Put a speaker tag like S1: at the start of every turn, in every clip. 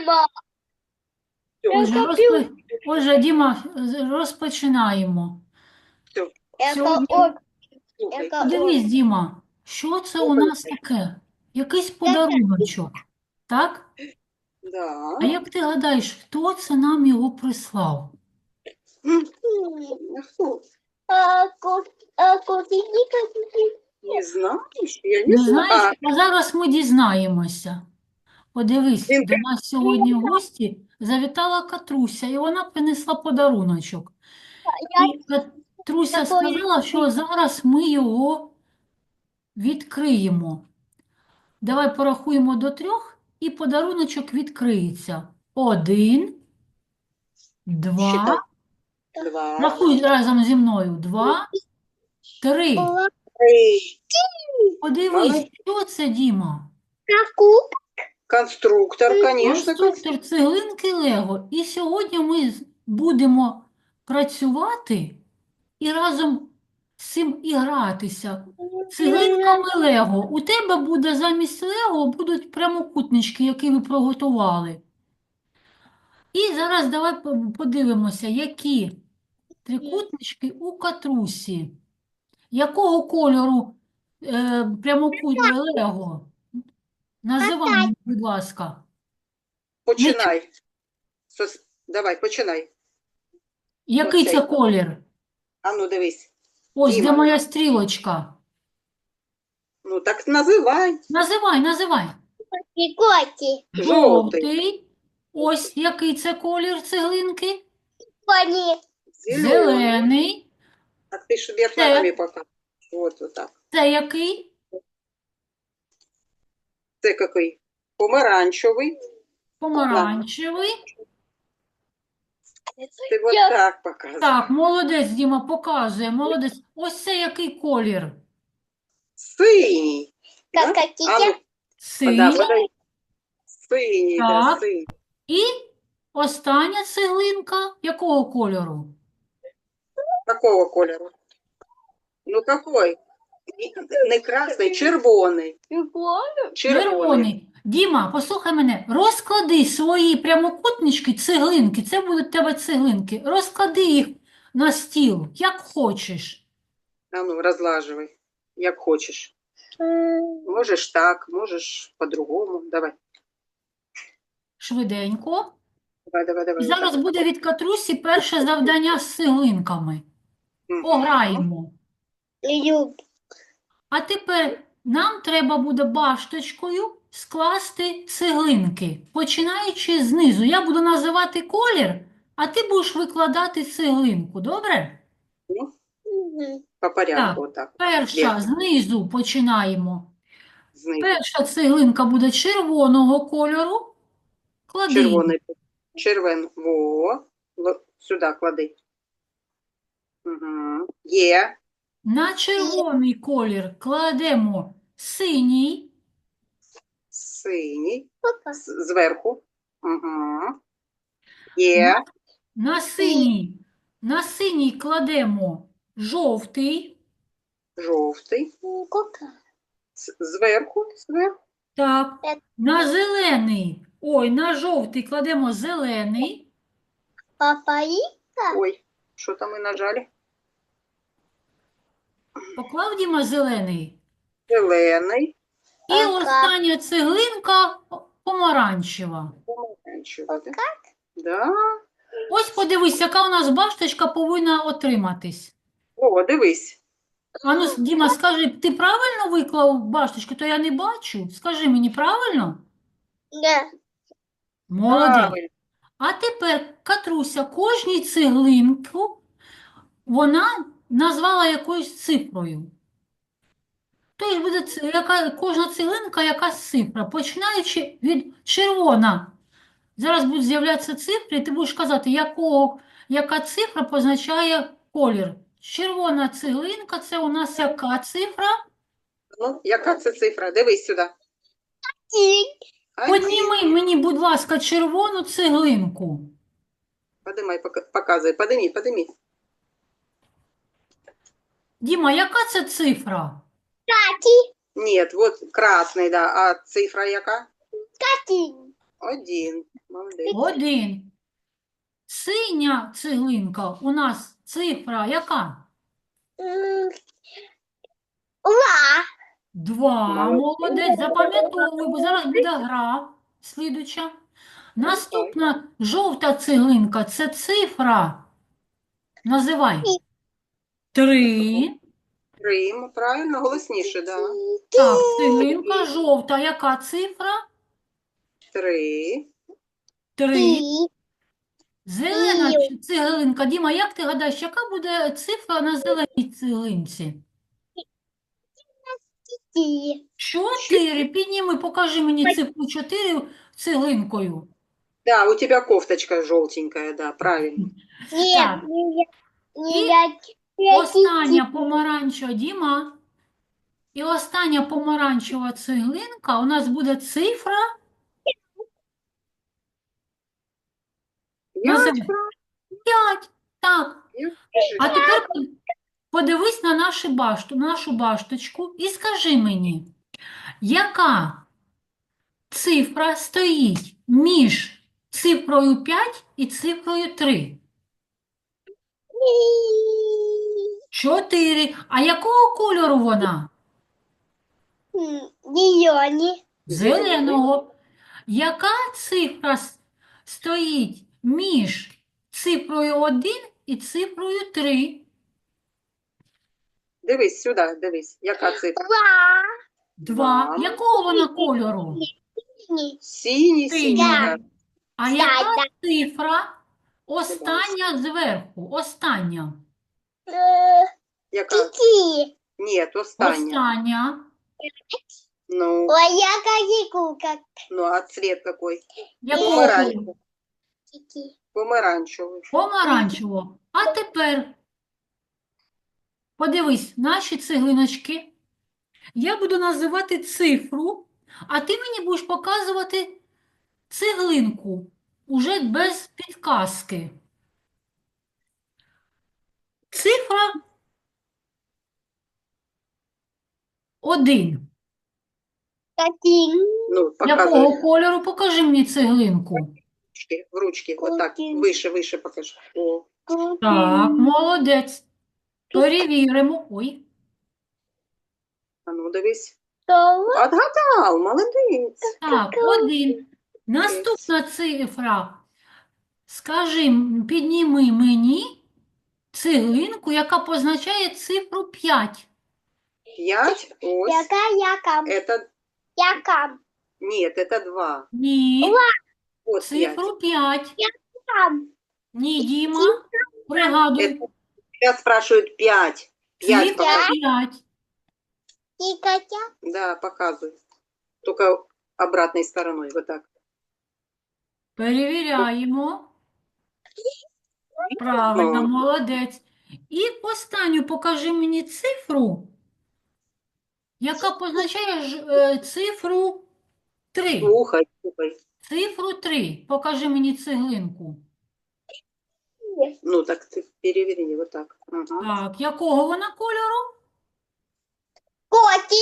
S1: Дима.
S2: Отже,
S1: Это
S2: розпо... Отже, Діма, з- розпочинаємо.
S1: Это
S2: Сьогодні-
S1: он.
S3: Слухай,
S1: Это
S2: Подивись, Діма, що це у нас таке? Якийсь подаруночок, так?
S3: да.
S2: А як ти гадаєш, хто це нам його прислав?
S3: М, фу,
S1: А, ко- а, кофейник,
S3: Не знаєш? Я не
S2: Не
S3: знаю.
S2: знаєш, а зараз ми дізнаємося. Подивись,
S3: Він
S2: до нас сьогодні в гості завітала Катруся, і вона принесла подаруночок. І Катруся сказала, що зараз ми його відкриємо. Давай порахуємо до трьох, і подаруночок відкриється. Один, два.
S3: Два,
S2: рахуй разом зі мною. Два, три.
S3: три.
S2: Подивись, що це, Діма?
S1: каку,
S3: Конструктор, конечно.
S2: Конструктор цеглинки Лего. І сьогодні ми будемо працювати і разом з цим і гратися. Цеглинками Лего. У тебе буде замість Лего будуть прямокутнички, які ви приготували. І зараз давай подивимося, які трикутнички у катрусі. Якого кольору е, прямокутне Лего? Називай, мені, будь ласка.
S3: Починай. Сос- Давай, починай.
S2: Який
S3: Оцей.
S2: це колір?
S3: А ну дивись.
S2: Ось де
S3: Діма.
S2: моя стрілочка.
S3: Ну так називай.
S2: Називай, називай.
S1: коти,
S3: Жовтий.
S2: Жовтий. Ось який це колір цеглинки.
S1: кони,
S3: Зелений.
S2: Зелений.
S3: А ти ж вверх
S2: Це.
S3: ногами. Вот, вот.
S2: Це який?
S3: Це який? Помаранчевий.
S2: Помаранчевий.
S3: Ти вот
S1: Я-
S3: так показуєш.
S2: Так, молодець, Діма, показує. Молодець. Ось це який колір?
S3: Синій.
S1: как
S3: А
S1: какие,
S3: ну,
S2: Синій.
S3: да, подай. Синій, да,
S2: Так.
S3: синій.
S2: І остання цеглинка якого кольору?
S3: Какого кольору? Ну какой? Не- красний, червоний. Червоний.
S2: Червоний. Діма, послухай мене, розклади свої прямокутнички, цеглинки, це будуть тебе цеглинки, розклади їх на стіл, як хочеш.
S3: А ну, розлаживай, як хочеш. Можеш так, можеш по-другому. Давай,
S2: Швиденько.
S3: давай, давай, давай.
S2: І зараз
S3: отак.
S2: буде від Катрусі перше завдання з цеглинками. Пограємо.
S1: Люб,
S2: А тепер нам треба буде башточкою скласти цеглинки, починаючи знизу. Я буду називати колір, а ти будеш викладати цеглинку, добре?
S3: По порядку, отак.
S2: Перша
S3: Вверх.
S2: знизу починаємо.
S3: Знизу.
S2: Перша цеглинка буде червоного кольору. Клади.
S3: Червоний. Червен. Во. Сюди клади. Угу. Є.
S2: На червоний колір кладемо синій.
S3: Синій. З- Зверху. Угу. Є.
S2: На синій, на синій кладемо жовтий.
S3: Жовтий. З- Зверху. Зверху.
S2: Так. На зелений. Ой, на жовтий кладемо зелений.
S1: папаи,
S3: Ой, що там ми нажали?
S2: Поклав Діма зелений.
S3: Зелений.
S2: І
S1: Ага.
S2: остання цеглинка помаранчева.
S3: Помаранчевий, да? Да.
S2: Ось подивись, яка у нас башточка повинна отриматись.
S3: О, дивись.
S2: А ну, Діма, скажи, ти правильно виклав башточку? То я не бачу. Скажи мені, правильно?
S1: да,
S2: Молодець.
S3: Правильно.
S2: А тепер Катруся кожній цеглинку вона назвала якоюсь цифрою. Тобто буде яка, кожна цеглинка якась цифра, починаючи від червона. Зараз будуть з'являтися цифри, і ти будеш казати, якого, яка цифра позначає колір. Червона цеглинка це у нас яка цифра?
S3: Ну, яка це цифра? Дивись сюди. Один.
S2: Підніми мені, будь ласка, червону цеглинку.
S3: Подимай, показуй. Подимі, подимі.
S2: Діма, яка це цифра?
S1: Кати,
S3: Ні, от красний, да. А цифра яка?
S1: Кати,
S3: Один. Молодець.
S2: Один. Синя цеглинка у нас цифра яка?
S1: М, Ла.
S2: Два.
S3: Молодець.
S2: Молодець. Запам'ятовуй, бо зараз буде гра слідуча. Наступна жовта цеглинка це цифра. Називай. Три.
S3: Три. Правильно, голосніше, да.
S2: Так, цеглинка жовта. Яка цифра?
S3: Три.
S2: Три. Зелена
S1: Ні.
S2: чи цеглинка. Діма, як ти гадаєш, яка буде цифра на зеленій цеглинці? Чотири. Підніми, покажи мені цифру чотири цеглинкою.
S3: Да, у тебя кофточка желтенькая, да, правильно.
S1: Нет,
S2: Так.
S1: не я- не я- я
S2: Остання помаранчева, Діма. І остання помаранчева цеглинка у нас буде цифра. Називай.
S3: П'ять,
S2: Так. А тепер подивись на нашу башту, нашу башточку і скажи мені, яка цифра стоїть між цифрою 5 і цифрою 3? 4. А якого кольору вона?
S1: М,
S2: Зеленого. Яка цифра стоїть між цифрою 1 і цифрою 3?
S3: Дивись сюди, дивись, яка цифра?
S2: 2.
S3: Мама.
S2: Якого вона кольору?
S3: Синій.
S2: синій.
S1: Да.
S2: А яка цифра остання зверху? Остання.
S1: Э,
S3: Яка?
S1: Кики.
S3: Ні, остання.
S2: Остання.
S3: Ну,
S1: Ой, я как
S3: ну, а цвет какой?
S2: Якого кольору?
S3: Помаранчевий.
S1: кики.
S3: Помаранчевий.
S2: Помаранчевого. А тепер подивись, наші цеглиночки. Я буду називати цифру, а ти мені будеш показувати цеглинку уже без підказки. Цифра 1.
S1: Какие?
S3: Ну.
S2: Якого кольору? Покажи мені цеглинку.
S3: Ручки, в ручки, вот так,
S1: Один.
S3: вище, вище покажи. О,
S2: Так, молодець. Перевіримо. Ой,
S3: а ну дивись. Отгадав, молодець.
S2: так, один. Наступна цифра. Скажи, м, підніми мені цеглинку, яка позначає цифру 5.
S3: П'ять, ось.
S1: Яка якам?
S3: Это,
S1: Якам?
S3: нет, это два.
S2: Ні,
S3: Вот п'ять.
S2: цифру 5.
S1: Там.
S2: Ні, Діма, пригадуй.
S3: Это Тебя спрашивают пять. Пять
S2: Цифра
S3: показывай.
S2: 5.
S1: Кикатя.
S3: Да, показывай. Только обратной стороной, вот так.
S2: Перевіряємо. Правильно, молодець. І останню покажи мені цифру, яка позначає ж, е, цифру 3.
S3: Слухай, слухай.
S2: Цифру 3. Покажи мені цеглинку.
S3: Ну, так ты перевери, вот так. Ага.
S2: Так, якого вона кольору?
S1: Коти.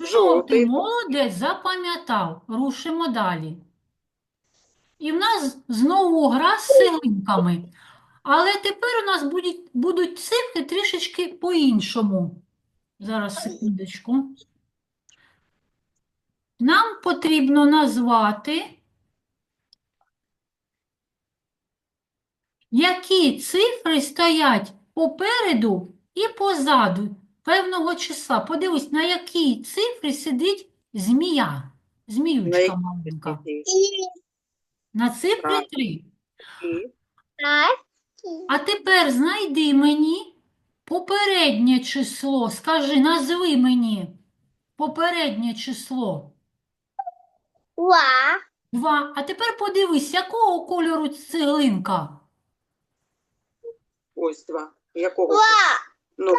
S2: Жовтий.
S3: Жовтий.
S2: Молодець, запам'ятав. Рушимо далі. І в нас знову гра з цеглинками. Але тепер у нас будуть, будуть цифри трішечки по-іншому. Зараз, секундочку. Нам потрібно назвати, які цифри стоять попереду і позаду певного числа. Подивись, на якій цифрі сидить змія. Зміючка маленька. На цифрі. 3.
S1: Так.
S2: А тепер знайди мені попереднє число. Скажи, назви мені попереднє число.
S1: Ла.
S2: 2. А тепер подивись, якого кольору цеглинка?
S3: ось два. Якого? Ну,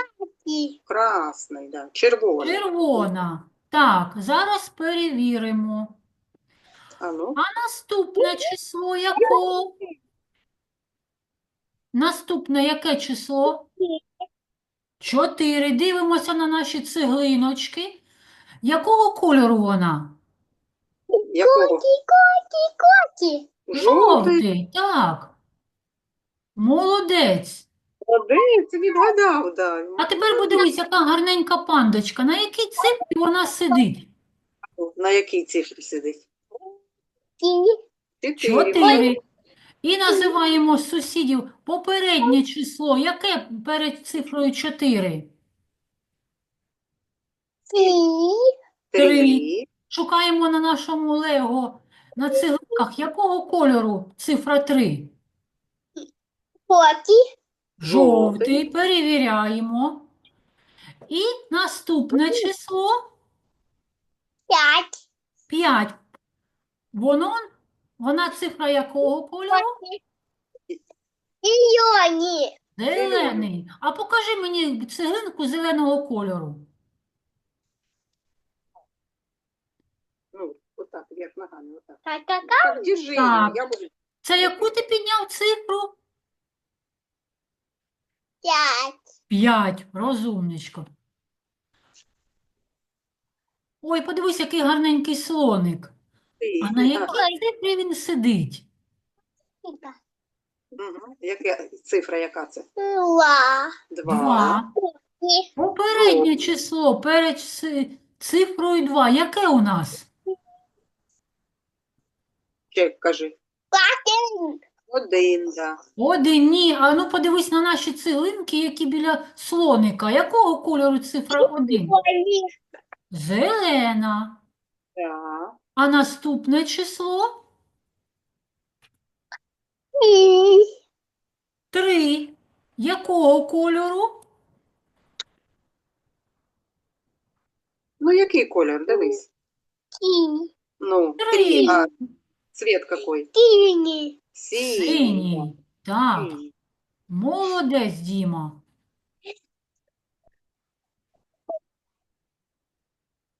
S3: красний, да. Червоний.
S2: Червона. Так, зараз перевіримо.
S3: А ну,
S2: А наступне число якого? Наступне яке число? Чотири. Дивимося на наші цеглиночки. Якого кольору вона?
S3: Якого?
S1: Коті, коті.
S3: Жовтий.
S2: Так. Молодець.
S3: Молодець, відгадав, да.
S2: А тепер подивись, яка гарненька пандочка. На якій цифрі вона сидить?
S3: На якій цифрі сидить? Чотири.
S2: І називаємо сусідів попереднє число. Яке перед цифрою 4?
S1: Ті.
S3: Три.
S2: Шукаємо на нашому Лего на цеглинках якого кольору цифра 3?
S1: Коті.
S2: Жовтий. Перевіряємо. І наступне число
S1: П'ять.
S2: 5. Воно, вона цифра якого кольору?
S1: Зелені.
S2: Зелений. А покажи мені цеглинку зеленого кольору.
S3: Ну, отак, вверх ногами, отак.
S1: Та-та-та.
S3: Так, держи
S2: Так.
S3: я буду.
S2: Це яку ти підняв цифру?
S1: П'ять.
S2: 5. Розумничко. Ой, подивись, який гарненький слоник. А на якій цифрі він сидить?
S3: Мгм. Яка цифра, яка це?
S1: Два.
S3: Два.
S2: Два. Попереднє число перед ци- цифрою 2. Яке у нас?
S3: Ще кажи.
S1: Один.
S3: Один, да.
S2: Один. Ні. А ну подивись на наші цеглинки, які біля слоника. Якого кольору цифра 1? Зелена.
S3: Да.
S2: А наступне число? 3. Якого кольору?
S3: Ну, який колір? Дивись. Ну,
S2: Три.
S3: А, цвет какой? Синий.
S2: Синій. Так. Молодець, Діма.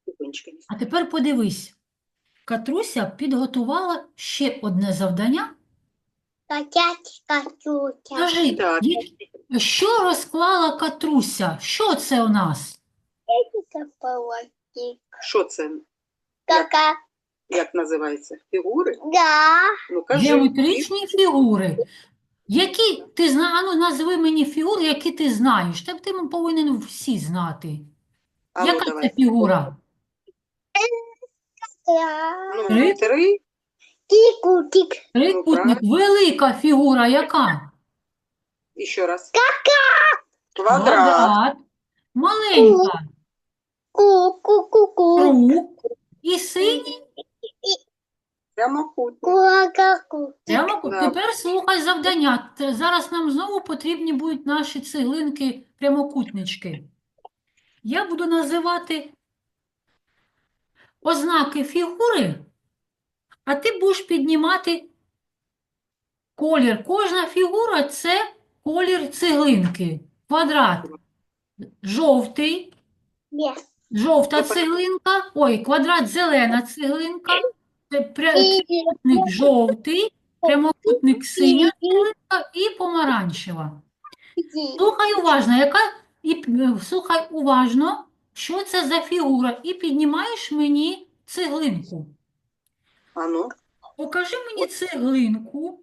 S3: Секундочку.
S2: А тепер подивись. Катруся підготувала ще одне завдання.
S1: Котять, котюся.
S2: Скажи,
S3: Так.
S2: що розклала Катруся? Що це у нас?
S1: Полотик.
S3: Що це?
S1: Кака.
S3: Як називається? Фігури?
S1: Да.
S3: Ну, кажи.
S2: Геометричні фігури. Які ти знаєш? Ану, назви мені фігури, які ти знаєш. Так ти повинен всі знати.
S3: А ну,
S2: Яка це
S3: давай.
S2: фігура?
S3: Ну,
S2: Три.
S3: три.
S1: Кікутик.
S2: Трикутник. Велика фігура яка?
S3: І ще раз. Квадрат.
S2: Маленька.
S1: Ку-ку-ку-ку.
S2: Круг. І синій.
S3: Прямокутник.
S1: Куака-ку.
S2: Прямо ку-
S3: Да.
S2: тепер слухай завдання. Т- Зараз нам знову потрібні будуть наші цеглинки прямокутнички. Я буду називати ознаки фігури, а ти будеш піднімати колір. Кожна фігура це колір цеглинки. Квадрат жовтий,
S1: Ні.
S2: жовта цеглинка, ой, квадрат зелена цеглинка, це пря- Трикутник жовтий, прямокутник синя цеглинка і помаранчева. Слухай уважно, яка і слухай уважно, що це за фігура, і піднімаєш мені цеглинку.
S3: А ну.
S2: Покажи мені цеглинку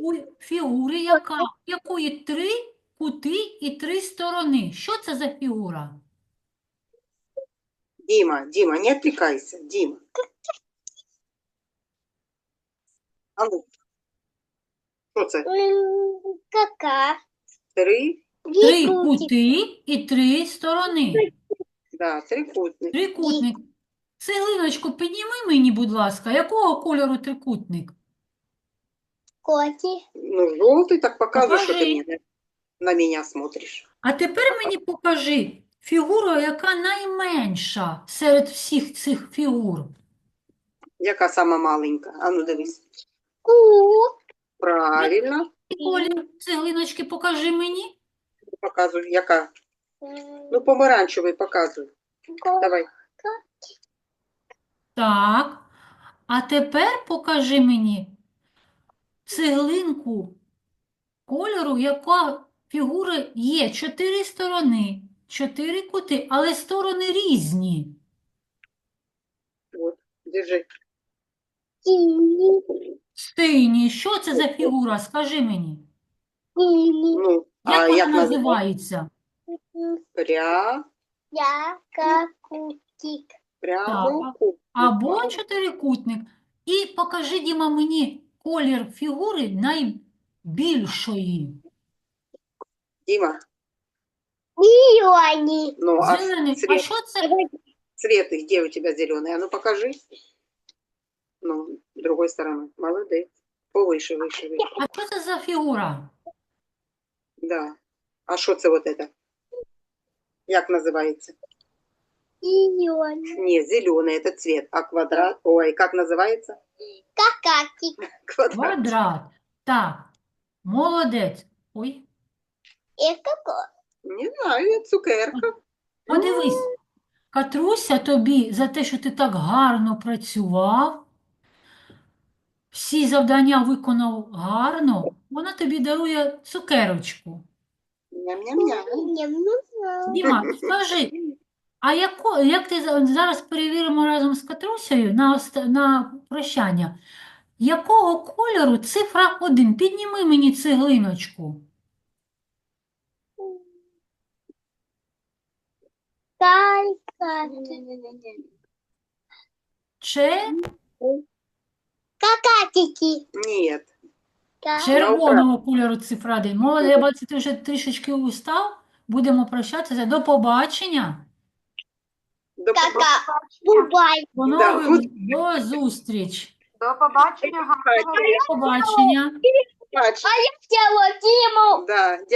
S2: у фігури, яка, якої три кути і три сторони. Що це за фігура?
S3: Дима, Дима, не отвлекайся. Дима. А ну. Що це?
S1: Кака.
S3: Три.
S2: Три кути і три сторони
S3: Да, трикутник.
S2: Трикутник. Цеглиночку підніми мені, будь ласка, якого кольору трикутник?
S1: Коті.
S3: Ну, желтый, так показывай, что
S2: Покажи.
S3: ты мне на, на меня смотришь.
S2: А тепер мені покажи фігуру, яка найменша серед всіх цих фігур.
S3: Яка сама маленька? А ну дивись.
S1: Ку.
S3: Правильно.
S2: Колір цеглиночки покажи мені.
S3: Показуй, яка. Ну, помаранчевий показуй. Давай.
S2: Так. А тепер покажи мені цеглинку кольору, яка фігура є. Чотири сторони, чотири кути, але сторони різні.
S3: Вот, держи.
S1: Синий.
S2: Синій. Що це за фігура? Скажи мені.
S3: Ну, а
S2: Як
S3: як
S2: вона
S3: називається?
S2: називається?
S3: Пря,
S1: Я какутик.
S3: прямокутник.
S2: Або чотирикутник. І покажи, Діма, мені колір фігури найбільшої.
S3: Дима,
S1: Зеленый.
S3: ну, а
S2: Зелений. А
S3: цвет,
S2: що це?
S3: цвет их где у тебя зеленый? А ну покажи. Ну, другой стороны. Молодец. Повыше, выше, выше.
S2: А що це за фігура?
S3: Да. А що це вот это? Як називається?
S1: Зеленый.
S3: Не, зеленый это цвет, а квадрат, ой, как называется?
S1: Какатик.
S3: Квадрат.
S2: Квадрат. Так, молодець. Ой,
S1: И какой?
S3: Не знаю, цукерка.
S2: подивись. Катруся тобі за те, що ти так гарно працював, всі завдання виконав гарно, вона тобі дарує цукерочку.
S3: Ням-ням-ням.
S1: Мне нужно.
S2: Діма, скажи, а яко, як ти за- зараз перевіримо разом з Катрусею на, на прощання, якого кольору цифра 1? Підніми мені цеглиночку. Че,
S1: Какатики.
S3: Нет.
S1: Ка-
S2: червоного кольору цифра 1. Молодець, я бачу, ти вже трішечки устав. Будемо прощатися. До побачення.
S3: До
S1: Кака. Бубай.
S2: До
S3: Да,
S2: до зустріч.
S4: До побачення, гарного
S3: побачення.
S2: До побачення.
S3: побачення.
S1: Хотела Диму.
S3: Да,